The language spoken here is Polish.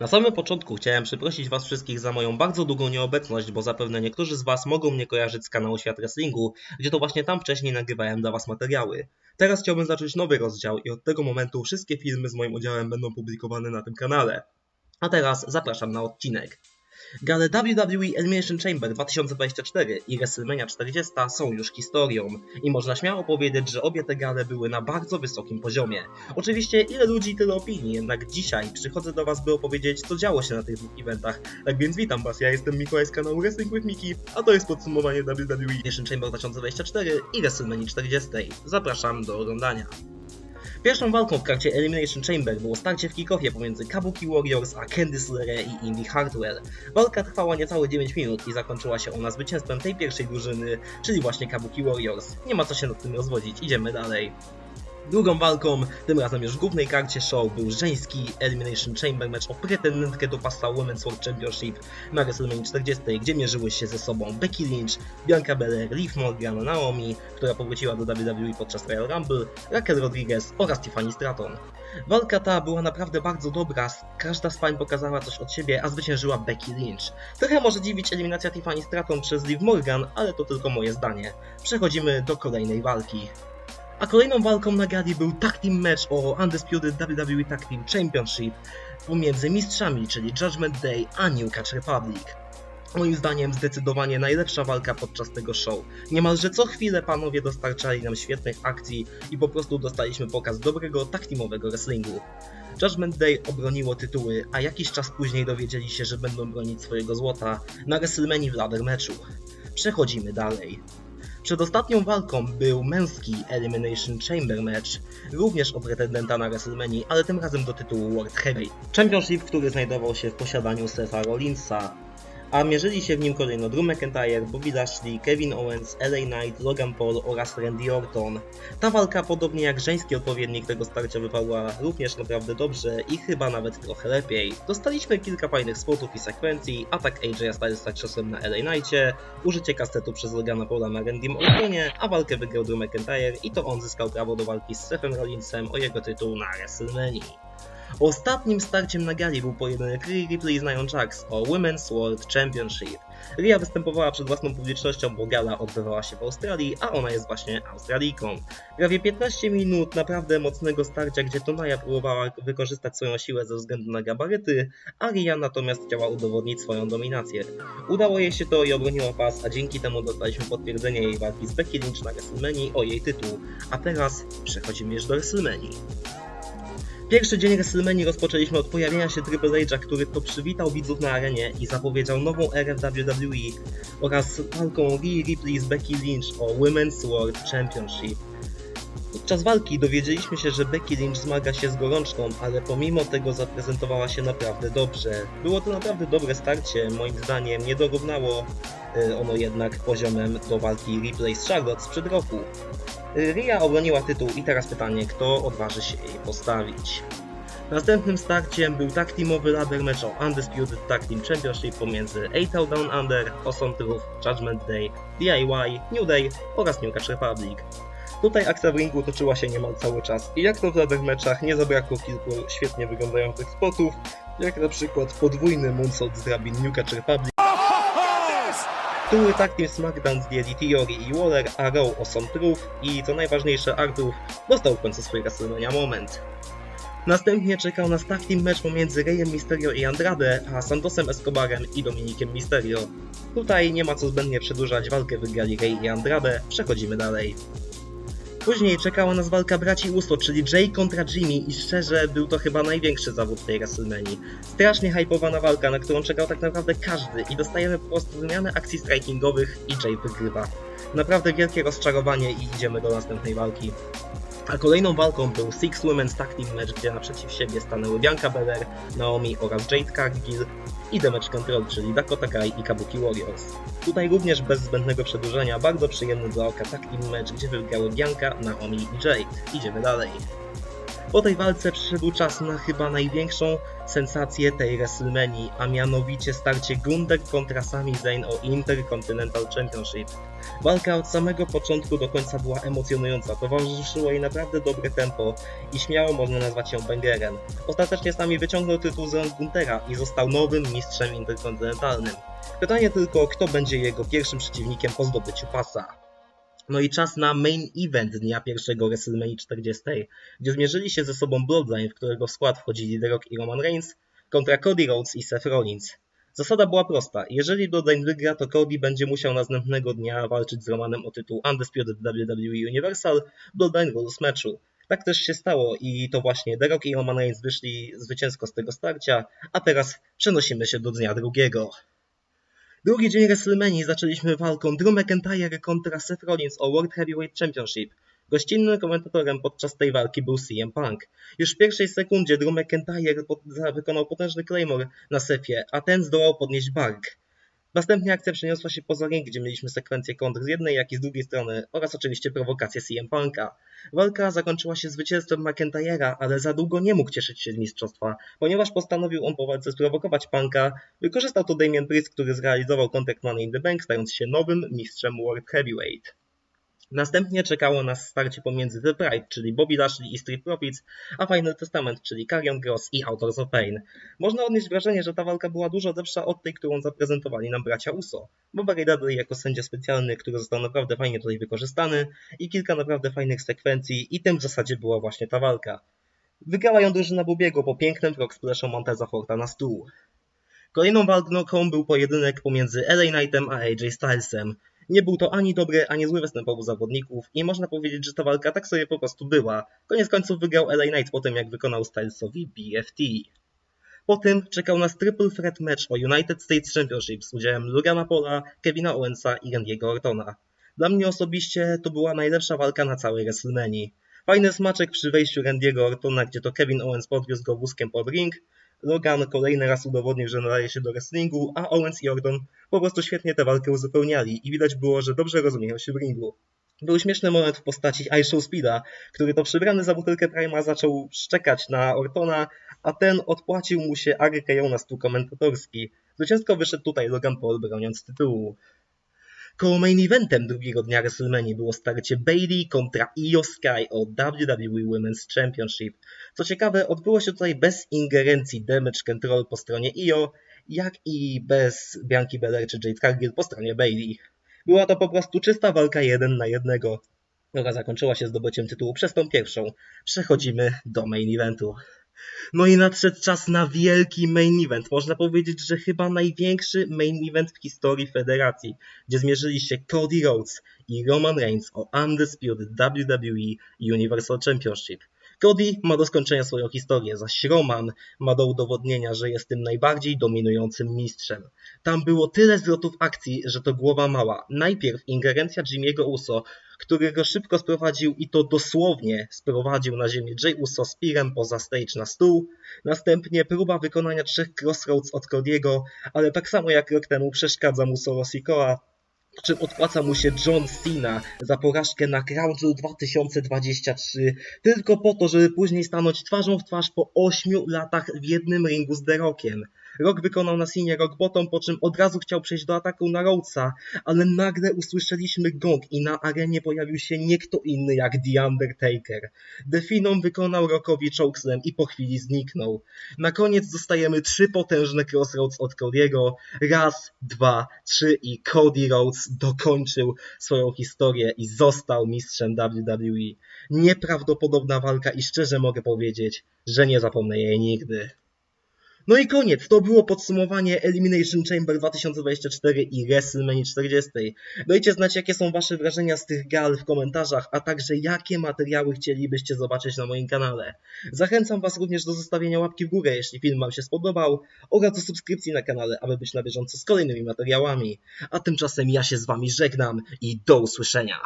Na samym początku chciałem przeprosić Was wszystkich za moją bardzo długą nieobecność, bo zapewne niektórzy z Was mogą mnie kojarzyć z kanału Świat Wrestlingu, gdzie to właśnie tam wcześniej nagrywałem dla Was materiały. Teraz chciałbym zacząć nowy rozdział i od tego momentu wszystkie filmy z moim udziałem będą publikowane na tym kanale. A teraz zapraszam na odcinek. Gale WWE Elimination Chamber 2024 i WrestleMania 40 są już historią i można śmiało powiedzieć, że obie te gale były na bardzo wysokim poziomie. Oczywiście ile ludzi tyle opinii, jednak dzisiaj przychodzę do was by opowiedzieć co działo się na tych dwóch eventach. Tak więc witam was, ja jestem Mikołaj z kanału Wrestling with Miki, a to jest podsumowanie WWE Elimination Chamber 2024 i WrestleMania 40. Zapraszam do oglądania. Pierwszą walką w karcie Elimination Chamber było starcie w kickoffie pomiędzy Kabuki Warriors a Candice LeRae i Indy Hartwell. Walka trwała niecałe 9 minut i zakończyła się ona zwycięstwem tej pierwszej drużyny, czyli właśnie Kabuki Warriors. Nie ma co się nad tym rozwodzić, idziemy dalej. Drugą walką, tym razem już w głównej karcie show, był żeński Elimination Chamber match o pretendentkę do pasa Women's World Championship na WrestleMania 40, gdzie mierzyły się ze sobą Becky Lynch, Bianca Belair, Liv Morgan, Naomi, która powróciła do WWE podczas Royal Rumble, Raquel Rodriguez oraz Tiffany Stratton. Walka ta była naprawdę bardzo dobra, każda z pań pokazała coś od siebie, a zwyciężyła Becky Lynch. Trochę może dziwić eliminacja Tiffany Stratton przez Liv Morgan, ale to tylko moje zdanie. Przechodzimy do kolejnej walki. A kolejną walką na gali był tag team match o Undisputed WWE Tag Team Championship pomiędzy mistrzami, czyli Judgment Day a New Catch Republic. Moim zdaniem zdecydowanie najlepsza walka podczas tego show. Niemalże co chwilę panowie dostarczali nam świetnych akcji i po prostu dostaliśmy pokaz dobrego tag teamowego wrestlingu. Judgment Day obroniło tytuły, a jakiś czas później dowiedzieli się, że będą bronić swojego złota na WrestleMania w ladder meczu. Przechodzimy dalej. Przed ostatnią walką był męski Elimination Chamber match, również o pretendenta na WrestleMania, ale tym razem do tytułu World Heavyweight. Championship, który znajdował się w posiadaniu Setha Rollinsa, a mierzyli się w nim kolejno Drew McIntyre, Bobby Lashley, Kevin Owens, LA Knight, Logan Paul oraz Randy Orton. Ta walka, podobnie jak żeński odpowiednik tego starcia, wypadła również naprawdę dobrze i chyba nawet trochę lepiej. Dostaliśmy kilka fajnych spotów i sekwencji, atak AJ Stylesa ciosem na LA Knightie, użycie kastetu przez Logana Paula na Randym Ortonie, a walkę wygrał Drew McIntyre i to on zyskał prawo do walki z Sethem Rollinsem o jego tytuł na WrestleMania. Ostatnim starciem na gali był pojedynek Rhea Ripley z Nia Jax o Women's World Championship. Rhea występowała przed własną publicznością, bo gala odbywała się w Australii, a ona jest właśnie Australijką. Prawie 15 minut naprawdę mocnego starcia, gdzie to Nia próbowała wykorzystać swoją siłę ze względu na gabaryty, a Rhea natomiast chciała udowodnić swoją dominację. Udało jej się to i obroniła pas, a dzięki temu dostaliśmy potwierdzenie jej walki z Becky Lynch na WrestleMania o jej tytuł. A teraz przechodzimy już do WrestleMania. Pierwszy dzień WrestleMania rozpoczęliśmy od pojawienia się Triple H'a, który to przywitał widzów na arenie i zapowiedział nową erę w WWE oraz walką Rhea Ripley z Becky Lynch o Women's World Championship. Podczas walki dowiedzieliśmy się, że Becky Lynch zmaga się z gorączką, ale pomimo tego zaprezentowała się naprawdę dobrze. Było to naprawdę dobre starcie, moim zdaniem nie dorównało y, ono jednak poziomem do walki Ripley z Charlotte sprzed roku. Ria obroniła tytuł i teraz pytanie, kto odważy się jej postawić. Następnym starciem był tag teamowy ladder match o Undisputed Tag Team Championship pomiędzy ATL Down Under, Awesome Truth, Judgment Day, DIY, New Day oraz New Catch Republic. Tutaj akcja w ringu toczyła się niemal cały czas i jak to w ladder matchach nie zabrakło kilku świetnie wyglądających spotów, jak na przykład podwójny moonsault z drabin New Catch Republic, który tag team SmackDown zdjęli Theory i Waller, a Raw Awesome Truth i co najważniejsze Artur dostał w końcu swój WrestleMania moment. Następnie czekał nas tag team match pomiędzy Reyem Mysterio i Andrade, a Santosem Escobarem i Dominikiem Mysterio. Tutaj nie ma co zbędnie przedłużać, walkę wygrali Rey i Andrade, przechodzimy dalej. Później czekała nas walka braci Uso, czyli Jay kontra Jimmy i szczerze był to chyba największy zawód tej WrestleMania. Strasznie hypowana walka, na którą czekał tak naprawdę każdy i dostajemy po prostu wymianę akcji strikingowych i Jay wygrywa. Naprawdę wielkie rozczarowanie i idziemy do następnej walki. A kolejną walką był Six Women's Tag Team Match, gdzie naprzeciw siebie stanęły Bianca Belair, Naomi oraz Jade Cargill i Damage Control, czyli Dakota Kai i Kabuki Warriors. Tutaj również bez zbędnego przedłużenia, bardzo przyjemny dla oka Tag Team Match, gdzie wygrały Bianca, Naomi i Jade. Idziemy dalej. Po tej walce przyszedł czas na chyba największą sensację tej WrestleMania, a mianowicie starcie Gunder kontra Sami Zayn o Intercontinental Championship. Walka od samego początku do końca była emocjonująca, towarzyszyło jej naprawdę dobre tempo i śmiało można nazwać ją bangerem. Ostatecznie Sami wyciągnął tytuł z rąk i został nowym mistrzem interkontynentalnym. Pytanie tylko, kto będzie jego pierwszym przeciwnikiem po zdobyciu pasa. No i czas na main event dnia pierwszego WrestleMania 40, gdzie zmierzyli się ze sobą Bloodline, w którego skład wchodzili The Rock i Roman Reigns, kontra Cody Rhodes i Seth Rollins. Zasada była prosta. Jeżeli Bloodline wygra, to Cody będzie musiał następnego dnia walczyć z Romanem o tytuł Undisputed WWE Universal Bloodline Rules meczu. Tak też się stało i to właśnie The Rock i Roman Reigns wyszli zwycięsko z tego starcia, a teraz przenosimy się do dnia drugiego. Drugi dzień WrestleMania zaczęliśmy walką Drew McIntyre kontra Seth Rollins o World Heavyweight Championship. Gościnnym komentatorem podczas tej walki był CM Punk. Już w pierwszej sekundzie Drew McIntyre wykonał potężny claymore na Sefie, a ten zdołał podnieść bark. Następnie akcja przeniosła się poza ring, gdzie mieliśmy sekwencję kontr z jednej, jak i z drugiej strony oraz oczywiście prowokację CM Punka. Walka zakończyła się zwycięstwem McIntyre'a, ale za długo nie mógł cieszyć się z mistrzostwa, ponieważ postanowił on po walce sprowokować Punka. Wykorzystał to Damien Priest, który zrealizował kontrakt Money in the Bank, stając się nowym mistrzem World Heavyweight. Następnie czekało nas starcie pomiędzy The Pride, czyli Bobby Lashley i Street Profits, a Final Testament, czyli Karrion Gross i Authors of Pain. Można odnieść wrażenie, że ta walka była dużo lepsza od tej, którą zaprezentowali nam bracia Uso. Bo Barry Dudley jako sędzia specjalny, który został naprawdę fajnie tutaj wykorzystany i kilka naprawdę fajnych sekwencji i tym w zasadzie była właśnie ta walka. Wygrała ją drużyna Bubiego po pięknym frog splashu Monteza Forta na stół. Kolejną walką był pojedynek pomiędzy LA Knightem a AJ Stylesem. Nie był to ani dobry, ani zły występ obu zawodników i można powiedzieć, że ta walka tak sobie po prostu była. Koniec końców wygrał LA Knight po tym, jak wykonał Stylesowi BFT. Po tym czekał nas triple threat match o United States Championship z udziałem Logana Paula, Kevina Owensa i Randy'ego Ortona. Dla mnie osobiście to była najlepsza walka na całej WrestleMania. Fajny smaczek przy wejściu Randy'ego Ortona, gdzie to Kevin Owens podwiózł go wózkiem pod ring, Logan kolejny raz udowodnił, że nadaje się do wrestlingu, a Owens i Orton po prostu świetnie tę walkę uzupełniali i widać było, że dobrze rozumieją się w ringu. Był śmieszny moment w postaci iShow Speeda, który to przybrany za butelkę Prima zaczął szczekać na Ortona, a ten odpłacił mu się AGKO na stół komentatorski. Zwycięsko wyszedł tutaj Logan Paul broniąc tytułu. Koło main eventem drugiego dnia WrestleMania było starcie Bailey kontra Io Sky o WWE Women's Championship. Co ciekawe, odbyło się tutaj bez ingerencji damage control po stronie Io, jak i bez Bianki Belair czy Jade Cargill po stronie Bailey. Była to po prostu czysta walka jeden na jednego, która zakończyła się zdobyciem tytułu przez tą pierwszą. Przechodzimy do main eventu. No i nadszedł czas na wielki main event. Można powiedzieć, że chyba największy main event w historii federacji, gdzie zmierzyli się Cody Rhodes i Roman Reigns o Undisputed WWE Universal Championship. Cody ma do skończenia swoją historię, zaś Roman ma do udowodnienia, że jest tym najbardziej dominującym mistrzem. Tam było tyle zwrotów akcji, że to głowa mała. Najpierw ingerencja Jimmy'ego Uso, który go szybko sprowadził i to dosłownie sprowadził na ziemię Jay Uso z Pirem poza stage na stół. Następnie próba wykonania trzech crossroads od Cody'ego, ale tak samo jak rok temu przeszkadza mu Solo Sikoa, czym odpłaca mu się John Cena za porażkę na Crown Jewel 2023 tylko po to, żeby później stanąć twarzą w twarz po 8 latach w jednym ringu z The Rockiem. Rock wykonał na Sinie Rock Bottom, po czym od razu chciał przejść do ataku na Rhodesa, ale nagle usłyszeliśmy gong i na arenie pojawił się nie kto inny jak The Undertaker. Definom wykonał Rockowi chokeslam i po chwili zniknął. Na koniec dostajemy trzy potężne crossroads od Cody'ego. Raz, dwa, trzy i Cody Rhodes dokończył swoją historię i został mistrzem WWE. Nieprawdopodobna walka i szczerze mogę powiedzieć, że nie zapomnę jej nigdy. No i koniec, to było podsumowanie Elimination Chamber 2024 i WrestleMania 40. Dajcie znać jakie są wasze wrażenia z tych gal w komentarzach, a także jakie materiały chcielibyście zobaczyć na moim kanale. Zachęcam was również do zostawienia łapki w górę, jeśli film wam się spodobał, oraz do subskrypcji na kanale, aby być na bieżąco z kolejnymi materiałami. A tymczasem ja się z wami żegnam i do usłyszenia.